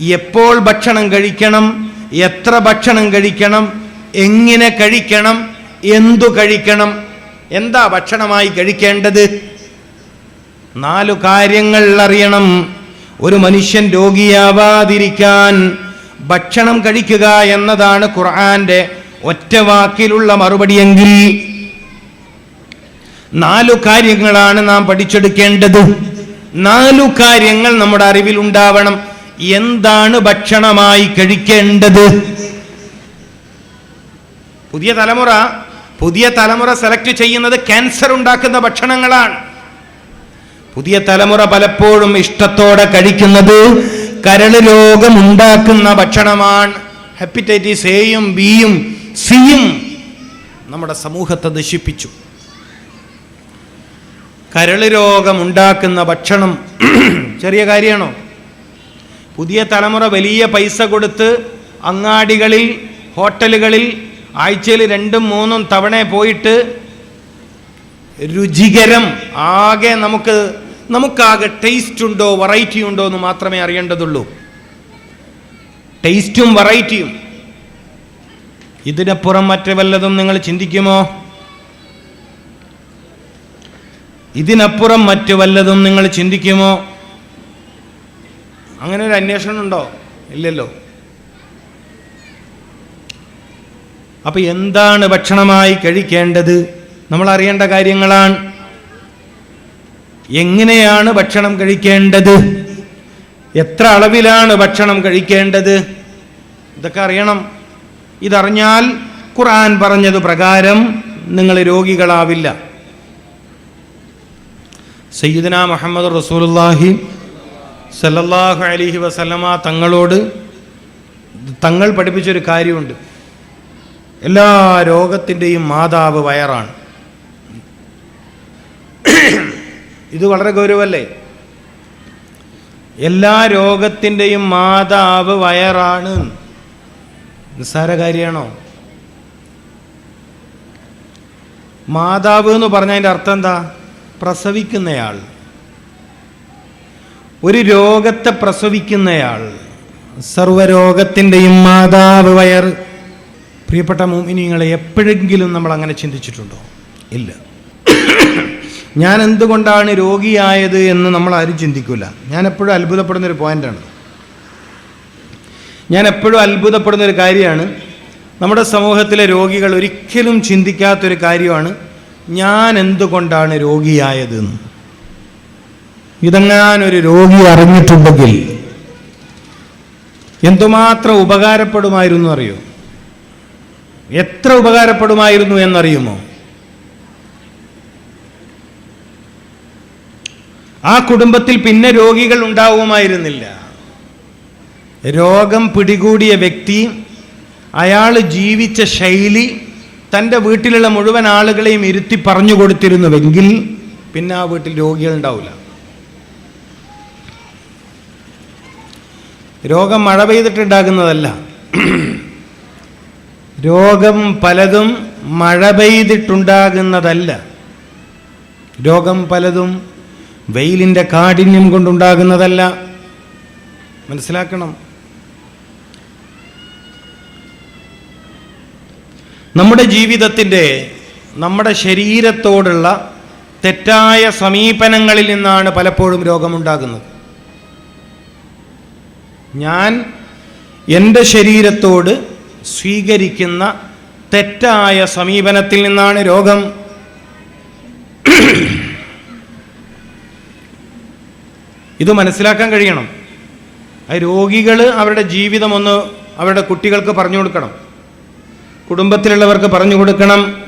എപ്പോൾ ഭക്ഷണം കഴിക്കണം എത്ര ഭക്ഷണം കഴിക്കണം എങ്ങനെ കഴിക്കണം എന്തു കഴിക്കണം എന്താ ഭക്ഷണമായി കഴിക്കേണ്ടത്? നാലു കാര്യങ്ങൾ അറിയണം. ഒരു മനുഷ്യൻ രോഗിയാവാതിരിക്കാൻ ഭക്ഷണം കഴിക്കുക എന്നതാണ് ഖുർആന്റെ ഒറ്റ വാക്കിലുള്ള മറുപടിയെങ്കിൽ. നാലു കാര്യങ്ങളാണ് നാം പഠിച്ചെടുക്കേണ്ടത്. നാലു കാര്യങ്ങൾ നമ്മുടെ അറിവിൽ ഉണ്ടാവണം. എന്താണ് ഭക്ഷണമായി കഴിക്കേണ്ടത്? പുതിയ തലമുറ പുതിയ തലമുറ സെലക്ട് ചെയ്യുന്നത് ക്യാൻസർ ഉണ്ടാക്കുന്ന ഭക്ഷണങ്ങളാണ്. പുതിയ തലമുറ പലപ്പോഴും ഇഷ്ടത്തോടെ കഴിക്കുന്നത് കരൾ രോഗം ഉണ്ടാക്കുന്ന ഭക്ഷണമാണ്. ഹെപ്പറ്റൈറ്റിസ് എയും ബിയും സിയും നമ്മുടെ സമൂഹത്തെ നശിപ്പിച്ചു. കരൾ രോഗം ഉണ്ടാക്കുന്ന ഭക്ഷണം ചെറിയ കാര്യമാണോ? പുതിയ തലമുറ വലിയ പൈസ കൊടുത്ത് അങ്ങാടികളിൽ ഹോട്ടലുകളിൽ ആഴ്ചയിൽ രണ്ടും മൂന്നും തവണ പോയിട്ട് രുചികരം ആകെ നമുക്ക് നമുക്കാകെ ടേസ്റ്റ് ഉണ്ടോ വെറൈറ്റി ഉണ്ടോ എന്ന് മാത്രമേ അറിയേണ്ടതുള്ളൂ. ടേസ്റ്റും വെറൈറ്റിയും ഇതിനപ്പുറം മറ്റു വല്ലതും നിങ്ങൾ ചിന്തിക്കുമോ? ഇതിനപ്പുറം മറ്റു വല്ലതും നിങ്ങൾ ചിന്തിക്കുമോ? അങ്ങനെ ഒരു അന്വേഷണം ഉണ്ടോ? ഇല്ലല്ലോ. അപ്പൊ എന്താണ് ഭക്ഷണമായി കഴിക്കേണ്ടത്? നമ്മൾ അറിയേണ്ട കാര്യങ്ങളാണ്. എങ്ങനെയാണ് ഭക്ഷണം കഴിക്കേണ്ടത്? എത്ര അളവിലാണ് ഭക്ഷണം കഴിക്കേണ്ടത്? ഇതൊക്കെ അറിയണം. ഇതറിഞ്ഞാൽ ഖുർആൻ പറഞ്ഞത് പ്രകാരം നിങ്ങൾ രോഗികളാവില്ല. സയ്യിദന മുഹമ്മദ് റസൂലുള്ളാഹി സല്ലല്ലാഹു അലിഹി വസല്ലമ തങ്ങളോട് തങ്ങൾ പഠിപ്പിച്ചൊരു കാര്യമുണ്ട്. എല്ലാ രോഗത്തിന്റെയും മാതാവ് വയറാണ്. ഇത് വളരെ ഗൗരവല്ലേ എല്ലാ രോഗത്തിന്റെയും മാതാവ് വയറാണ്. നിസ്സാര കാര്യമാണോ? മാതാവ് എന്ന് പറഞ്ഞതിന്റെ അർത്ഥം എന്താ? പ്രസവിക്കുന്നയാൾ. ഒരു രോഗത്തെ പ്രസവിക്കുന്നയാൾ സർവരോഗത്തിന്റെയും മാതാവ് വയർ. പ്രിയപ്പെട്ട മോമിനിങ്ങളെ എപ്പോഴെങ്കിലും നമ്മൾ അങ്ങനെ ചിന്തിച്ചിട്ടുണ്ടോ? ഇല്ല. ഞാൻ എന്തുകൊണ്ടാണ് രോഗിയായത് എന്ന് നമ്മൾ ആരും ചിന്തിക്കില്ല ഞാൻ എപ്പോഴും അത്ഭുതപ്പെടുന്ന ഒരു പോയിന്റാണ്. ഞാൻ എപ്പോഴും അത്ഭുതപ്പെടുന്ന ഒരു കാര്യമാണ്. നമ്മുടെ സമൂഹത്തിലെ രോഗികൾ ഒരിക്കലും ചിന്തിക്കാത്തൊരു കാര്യമാണ്. ഞാൻ എന്തുകൊണ്ടാണ് രോഗിയായത് എന്ന് ഇതെങ്ങാനൊരു രോഗി അറിഞ്ഞിട്ടുണ്ടെങ്കിൽ എന്തുമാത്രം ഉപകാരപ്പെടുമായിരുന്നു അറിയോ? എത്ര ഉപകാരപ്പെടുമായിരുന്നു എന്നറിയുമോ? ആ കുടുംബത്തിൽ പിന്നെ രോഗികൾ ഉണ്ടാവുമായിരുന്നില്ല. രോഗം പിടികൂടിയ വ്യക്തി അയാൾ ജീവിച്ച ശൈലി തന്റെ വീട്ടിലുള്ള മുഴുവൻ ആളുകളെയും ഇരുത്തി പറഞ്ഞു കൊടുത്തിരുന്നുവെങ്കിൽ പിന്നെ ആ വീട്ടിൽ രോഗികൾ ഉണ്ടാവില്ല. രോഗം മഴ പെയ്തിട്ടുണ്ടാകുന്നതല്ല. രോഗം പലതും മഴ പെയ്തിട്ടുണ്ടാകുന്നതല്ല. രോഗം പലതും വെയിലിന്റെ കാഠിന്യം കൊണ്ടുണ്ടാകുന്നതല്ല. മനസ്സിലാക്കണം. നമ്മുടെ ജീവിതത്തിന്റെ നമ്മുടെ ശരീരത്തോടുള്ള തെറ്റായ സമീപനങ്ങളിൽ നിന്നാണ് പലപ്പോഴും രോഗമുണ്ടാകുന്നത്. ഞാൻ എന്റെ ശരീരത്തോട് സ്വീകരിക്കുന്ന തെറ്റായ സമീപനത്തിൽ നിന്നാണ് രോഗം. ഇത് മനസ്സിലാക്കാൻ കഴിയണം. രോഗികൾ അവരുടെ ജീവിതം ഒന്ന് അവരുടെ കുട്ടികൾക്ക് പറഞ്ഞു കൊടുക്കണം. കുടുംബത്തിലുള്ളവർക്ക് പറഞ്ഞു കൊടുക്കണം.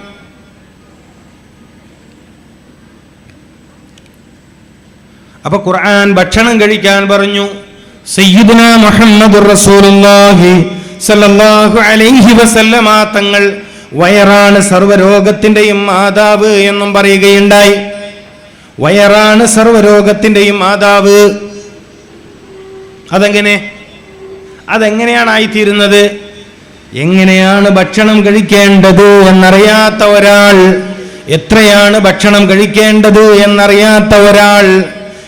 അപ്പൊ ഖുർആൻ ഭക്ഷണം കഴിക്കാൻ പറഞ്ഞു. സയ്യിദുന മുഹമ്മദ് റസൂലുള്ളാഹി സല്ലല്ലാഹു അലൈഹി വസല്ലമ തങ്ങൾ വയറാണ് സർവരോഗത്തിന്റെയും മാതാവ് എന്നും പറയുകയുണ്ടായി. വയറാണ് സർവരോഗത്തിന്റെയും മാതാവ് അതെങ്ങനെ? അതെങ്ങനെയാണ് ആയിത്തീരുന്നത് എങ്ങനെയാണ് ഭക്ഷണം കഴിക്കേണ്ടത് എന്നറിയാത്ത ഒരാൾ എത്രയാണ് ഭക്ഷണം കഴിക്കേണ്ടത് എന്നറിയാത്ത ഒരാൾ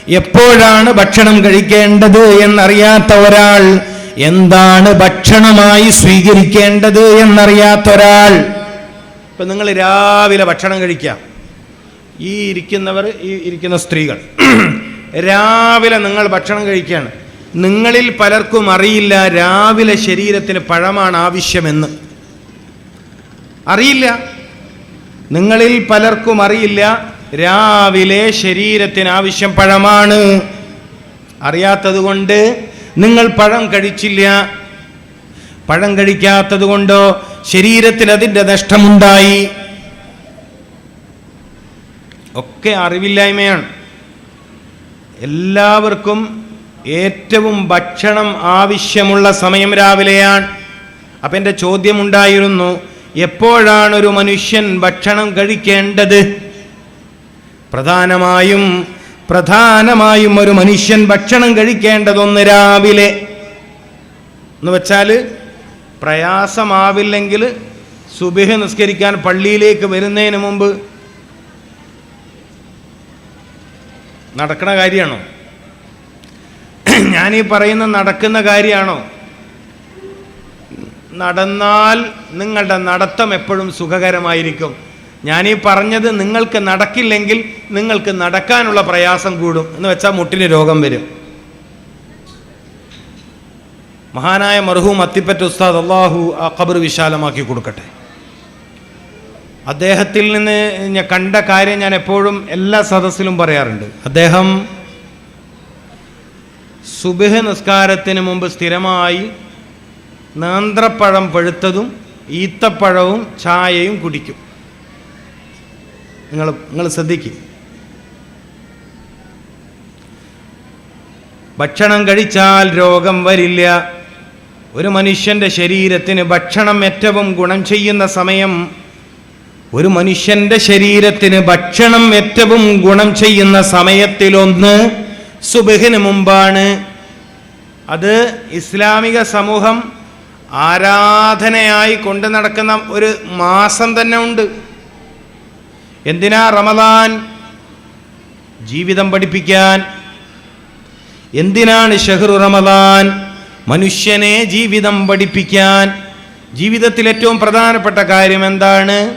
എപ്പോഴാണ് ഭക്ഷണം കഴിക്കേണ്ടത് എന്നറിയാത്ത ഒരാൾ? എന്താണ് ഭക്ഷണമായി സ്വീകരിക്കേണ്ടത് എന്നറിയാത്ത ഒരാൾ? ഇപ്പൊ നിങ്ങൾ രാവിലെ ഭക്ഷണം കഴിക്കാം ഈ ഇരിക്കുന്നവർ ഈ ഇരിക്കുന്ന സ്ത്രീകൾ. രാവിലെ നിങ്ങൾ ഭക്ഷണം കഴിക്കുകയാണ്. നിങ്ങളിൽ പലർക്കും അറിയില്ല രാവിലെ ശരീരത്തിന് പഴമാണ് ആവശ്യമെന്ന്. അറിയില്ല. നിങ്ങളിൽ പലർക്കും അറിയില്ല രാവിലെ ശരീരത്തിന് ആവശ്യം പഴമാണ്. അറിയാത്തത് കൊണ്ട് നിങ്ങൾ പഴം കഴിച്ചില്ല. പഴം കഴിക്കാത്തത് കൊണ്ടോ ശരീരത്തിന് അതിന്റെ നഷ്ടമുണ്ടായി? ഒക്കെ അറിവില്ലായ്മയാണ്. എല്ലാവർക്കും ഏറ്റവും ഭക്ഷണം ആവശ്യമുള്ള സമയം രാവിലെയാണ്. അപ്പം എന്റെ ചോദ്യമുണ്ടായിരുന്നു എപ്പോഴാണ് ഒരു മനുഷ്യൻ ഭക്ഷണം കഴിക്കേണ്ടത്? പ്രധാനമായും പ്രധാനമായും ഒരു മനുഷ്യൻ ഭക്ഷണം കഴിക്കേണ്ടതൊന്ന് രാവിലെ. എന്ന് വെച്ചാൽ പ്രയാസമാവില്ലെങ്കിൽ സുബിഹ് നിസ്കരിക്കാൻ പള്ളിയിലേക്ക് വരുന്നതിന് മുമ്പ് നടക്കണ കാര്യമാണോ? ഞാനീ പറയുന്ന നടക്കുന്ന കാര്യമാണോ? നടന്നാൽ നിങ്ങളുടെ നടത്തം എപ്പോഴും സുഖകരമായിരിക്കും. ഞാനീ പറഞ്ഞത് നിങ്ങൾക്ക് നടക്കില്ലെങ്കിൽ നിങ്ങൾക്ക് നടക്കാനുള്ള പ്രയാസം കൂടും. എന്ന് വെച്ചാൽ മുട്ടിന് രോഗം വരും. മഹാനായ മർഹൂം അത്തിപ്പറ്റ ഉസ്താദ് അള്ളാഹു ആ ഖബർ വിശാലമാക്കി കൊടുക്കട്ടെ. അദ്ദേഹത്തിൽ നിന്ന് ഞാൻ കണ്ട കാര്യം ഞാൻ എപ്പോഴും എല്ലാ സദസ്സിലും പറയാറുണ്ട്. അദ്ദേഹം സുബഹ് നിസ്കാരത്തിന് മുമ്പ് സ്ഥിരമായി നേന്ത്രപ്പഴം പഴുത്തതും ഈത്തപ്പഴവും ചായയും കുടിക്കും. നിങ്ങൾ നിങ്ങൾ ശ്രദ്ധിക്കും. ഭക്ഷണം കഴിച്ചാൽ രോഗം വരില്ല. ഒരു മനുഷ്യന്റെ ശരീരത്തിന് ഭക്ഷണം ഏറ്റവും ഗുണം ചെയ്യുന്ന സമയം ഒരു മനുഷ്യന്റെ ശരീരത്തിന് ഭക്ഷണം ഏറ്റവും ഗുണം ചെയ്യുന്ന സമയത്തിലൊന്ന് സുബഹിന് മുമ്പാണ്. അത് ഇസ്ലാമിക സമൂഹം ആരാധനയായി കൊണ്ടു നടക്കുന്ന ഒരു മാസം തന്നെ ഉണ്ട്. എന്തിനാ റമദാൻ? ജീവിതം പഠിപ്പിക്കാൻ. എന്തിനാണ് ഷഹ്റു റമദാൻ? മനുഷ്യനെ ജീവിതം പഠിപ്പിക്കാൻ. ജീവിതത്തിൽ ഏറ്റവും പ്രധാനപ്പെട്ട കാര്യം എന്താണ്?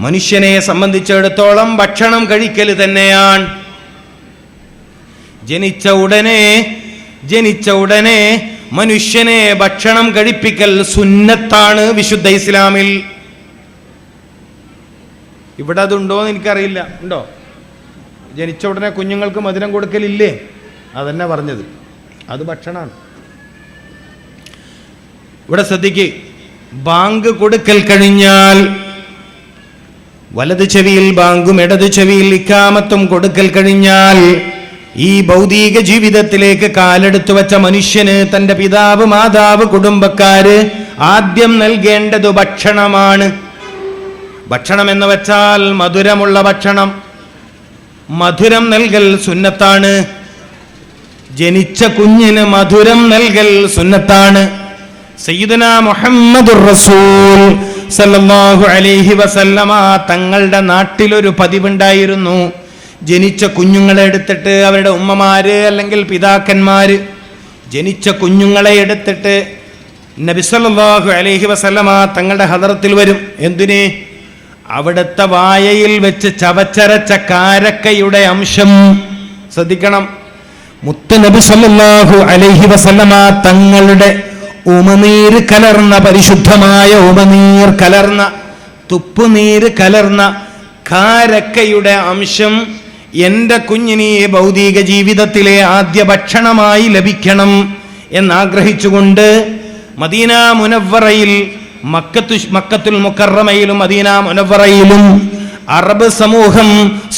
മനുഷ്യനെ സംബന്ധിച്ചിടത്തോളം ഭക്ഷണം കഴിക്കൽ തന്നെയാണ്. ജനിച്ച ഉടനെ ജനിച്ച ഉടനെ മനുഷ്യനെ ഭക്ഷണം കഴിപ്പിക്കൽ സുന്നത്താണ് വിശുദ്ധ ഇസ്ലാമിൽ. ഇവിടെ അതുണ്ടോ എന്ന് എനിക്കറിയില്ല. ഉണ്ടോ? ജനിച്ച ഉടനെ കുഞ്ഞുങ്ങൾക്ക് മധുരം കൊടുക്കലില്ലേ? അതന്നെ പറഞ്ഞത്. അത് ഭക്ഷണമാണ്. ഇവിടെ ശ്രദ്ധിക്ക്. ബാങ്ക് കൊടുക്കൽ കഴിഞ്ഞാൽ വലത് ചെവിയിൽ ബാങ്കും ഇടത് ചെവിയിൽ ഇക്കാമത്തും കൊടുക്കൽ കഴിഞ്ഞാൽ ഈ ഭൗതിക ജീവിതത്തിലേക്ക് കാലെടുത്തു വച്ച മനുഷ്യന് തന്റെ പിതാവ് മാതാവ് കുടുംബക്കാര് ആദ്യം നൽകേണ്ടത് ഭക്ഷണമാണ്. ഭക്ഷണം എന്ന് വെച്ചാൽ മധുരമുള്ള ഭക്ഷണം. മധുരം നൽകൽ സുന്നത്താണ്. ജനിച്ച കുഞ്ഞിന് മധുരം നൽകൽ സുന്നത്താണ്. സയ്യിദന മുഹമ്മദ് റസൂൽ സല്ലല്ലാഹു അലൈഹി വസല്ലമ തങ്ങളുടെ നാട്ടിലൊരു പതിവുണ്ടായിരുന്നു. ജനിച്ച കുഞ്ഞുങ്ങളെ എടുത്തിട്ട് അവരുടെ ഉമ്മമാര് അല്ലെങ്കിൽ പിതാക്കന്മാര് ജനിച്ച കുഞ്ഞുങ്ങളെ എടുത്തിട്ട് നബി സല്ലല്ലാഹു അലൈഹി വസല്ലമ തങ്ങളുടെ ഹദറത്തിൽ വരും. എന്തിന്? അവിടുത്തെ വായയിൽ വെച്ച് ചവച്ചരച്ച കാരക്കയുടെ അംശം ശ്രദ്ധിക്കണം. മുത്ത് നബി സല്ലല്ലാഹു അലൈഹി വസല്ലമ തങ്ങളുടെ ഉമനീർ കലർന്ന പരിശുദ്ധമായ ഉമനീർ കലർന്ന തുപ്പുനീര് കലർന്ന കാരക്കയുടെ അംശം എന്റെ കുഞ്ഞിന് ഭൗതിക ജീവിതത്തിലെ ആദ്യ ഭക്ഷണമായി ലഭിക്കണം എന്നാഗ്രഹിച്ചുകൊണ്ട് മദീന മുനവ്വറയിൽ മക്കത്തു മക്കത്തുൽ മുക്കറമയിലും മദീന മുനവറയിലും അറബ് സമൂഹം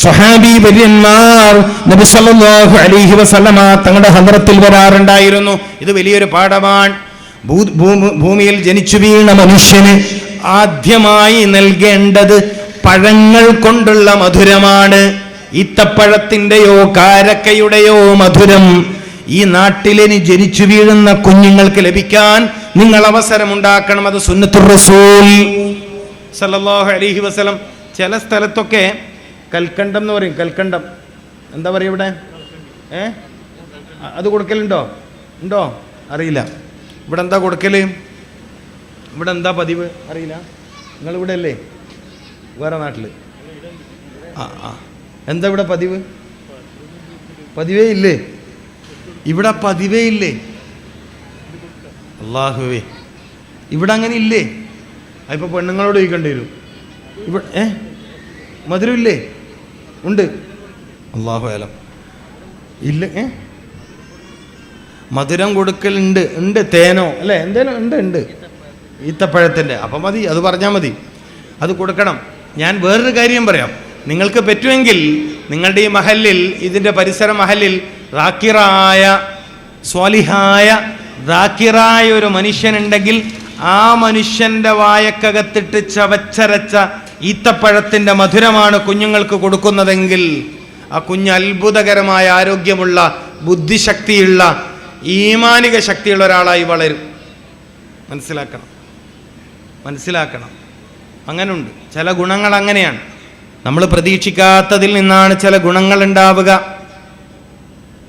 സ്വഹാബി വര്യന്മാർ നബി സല്ലല്ലാഹു അലൈഹി വസല്ലമ തങ്ങളുടെ ഹദ്റത്തിൽ വരാറുണ്ടായിരുന്നു. ഇത് വലിയൊരു പാഠമാണ്. ഭൂമിയിൽ ജനിച്ചു വീണ മനുഷ്യന് ആദ്യമായി നൽകേണ്ടത് പഴങ്ങൾ കൊണ്ടുള്ള മധുരമാണ്. ഈത്തപ്പഴത്തിന്റെയോ കാരക്കയുടെയോ മധുരം ഈ നാട്ടിലിനി ജനിച്ചു വീഴുന്ന കുഞ്ഞുങ്ങൾക്ക് ലഭിക്കാൻ നിങ്ങൾ അവസരമുണ്ടാക്കണം അത് സുന്നത്തുർ റസൂൽ. സല്ലല്ലാഹു അലൈഹി വസല്ലം. ചില സ്ഥലത്തൊക്കെ കൽക്കണ്ടം എന്ന് പറയും കൽക്കണ്ടം. എന്താ പറയുക ഇവിടെ? ഏ? അത് കൊടുക്കലുണ്ടോ? ഉണ്ടോ? അറിയില്ല. ഇവിടെ എന്താ കൊടുക്കൽ ഇവിടെ എന്താ പതിവ്? അറിയില്ല. നിങ്ങൾ ഇവിടെ അല്ലേ? വേറെ നാട്ടിൽ ആ ആ. എന്താ ഇവിടെ പതിവ്? പതിവേ ഇല്ലേ? ഇവിടെ പതിവേ ഇല്ലേ? അള്ളാഹുവേ ഇവിടെ അങ്ങനെ ഇല്ലേ? അതിപ്പോൾ പെണ്ണുങ്ങളോട് ചോദിക്കേണ്ടി വരും. ഇവിടെ ഏ? മധുരം ഇല്ലേ? ഉണ്ട്. അള്ളാഹു അലം. ഇല്ല ഏ? മധുരം കൊടുക്കലുണ്ട് ഉണ്ട് തേനോ അല്ലേ? എന്തേലും ഉണ്ട് ഉണ്ട്. ഈത്തപ്പഴത്തിന്റെ. അപ്പം മതി അത് പറഞ്ഞാൽ മതി. അത് കൊടുക്കണം. ഞാൻ വേറൊരു കാര്യം പറയാം. നിങ്ങൾക്ക് പറ്റുമെങ്കിൽ നിങ്ങളുടെ ഈ മഹലിൽ ഇതിന്റെ പരിസര മഹലിൽ റാക്കിറായ സ്വാലിഹായ റാക്കിറായ ഒരു മനുഷ്യനുണ്ടെങ്കിൽ ആ മനുഷ്യന്റെ വായക്കകത്തിട്ട് ചവച്ചരച്ച ഈത്തപ്പഴത്തിന്റെ മധുരമാണ് കുഞ്ഞുങ്ങൾക്ക് കൊടുക്കുന്നതെങ്കിൽ ആ കുഞ്ഞ് അത്ഭുതകരമായ ആരോഗ്യമുള്ള ബുദ്ധിശക്തിയുള്ള ഈമാനിക ശക്തിയുള്ള ഒരാളായി വളരും. മനസ്സിലാക്കണം. മനസ്സിലാക്കണം. അങ്ങനുണ്ട്. ചില ഗുണങ്ങൾ അങ്ങനെയാണ്. നമ്മൾ പ്രതീക്ഷിക്കാത്തതിൽ നിന്നാണ് ചില ഗുണങ്ങൾ ഉണ്ടാവുക.